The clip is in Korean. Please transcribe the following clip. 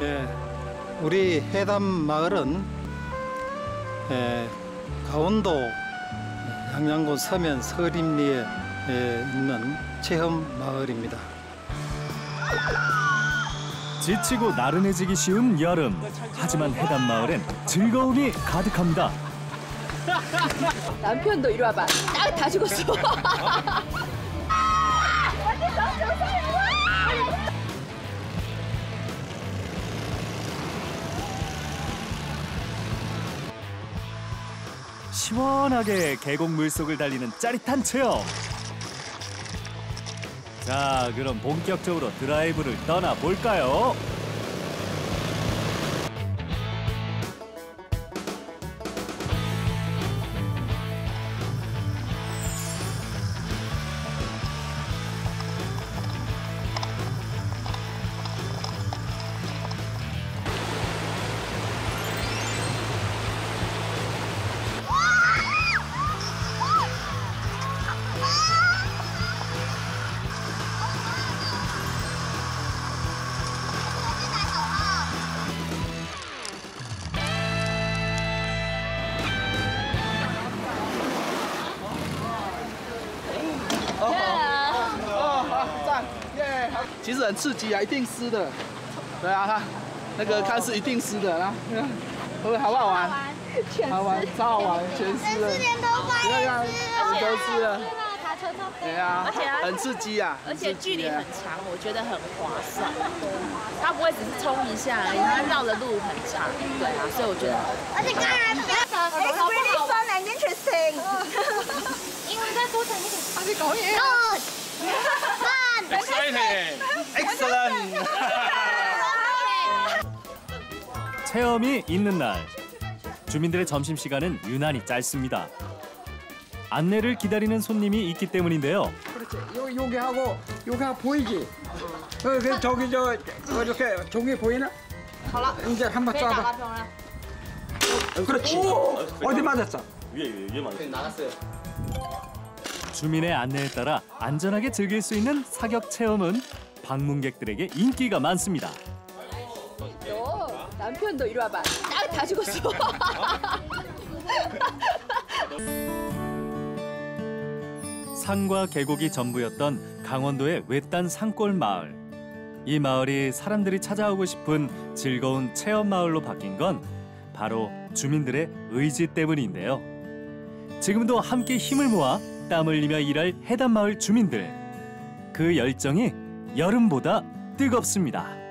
예, 우리 해담 마을은 예, 강원도 양양군 서면 서림리에 예, 있는 체험 마을입니다. 지치고 나른해지기 쉬운 여름. 하지만 해담 마을엔 즐거움이 가득합니다. 남편도 이리 와봐. 딱 다 죽었어. 시원하게 계곡 물속을 달리는 짜릿한 체험. 자, 그럼 본격적으로 드라이브를 떠나 볼까요? 耶，其实很刺激啊，一定湿的。对啊，它那个看是一定湿的啊，会不会好不好玩？好玩，超好玩，全湿的。湿的，卡车车对啊，而且很刺激啊，而且距离很长，我觉得很划算。它不会只是冲一下而已，它绕的路很长，对啊，所以我觉得而且刚才不要讲 It's really fun and interesting 英文再多讲一点。啊你讲嘢。Good Excellent。 체험이 있는 날. 주민들의 점심 시간은 유난히 짧습니다. 안내를 기다리는 손님이 있기 때문인데요. 그렇지. 요, 요게 하고 요게 하고 보이지? 어, 그 저기 저 이렇게 종이 보이나? 이제 한번 쏴봐. 어, 그렇지. 어디 맞았어? 주민의 안내에 따라 안전하게 즐길 수 있는 사격 체험은 방문객들에게 인기가 많습니다. 너 남편도 이리 와봐. 딱다 죽었어. 산과 계곡이 전부였던 강원도의 외딴 산골 마을. 이 마을이 사람들이 찾아오고 싶은 즐거운 체험 마을로 바뀐 건 바로 주민들의 의지 때문인데요. 지금도 함께 힘을 모아 땀 흘리며 일할 해담 마을 주민들. 그 열정이 여름보다 뜨겁습니다.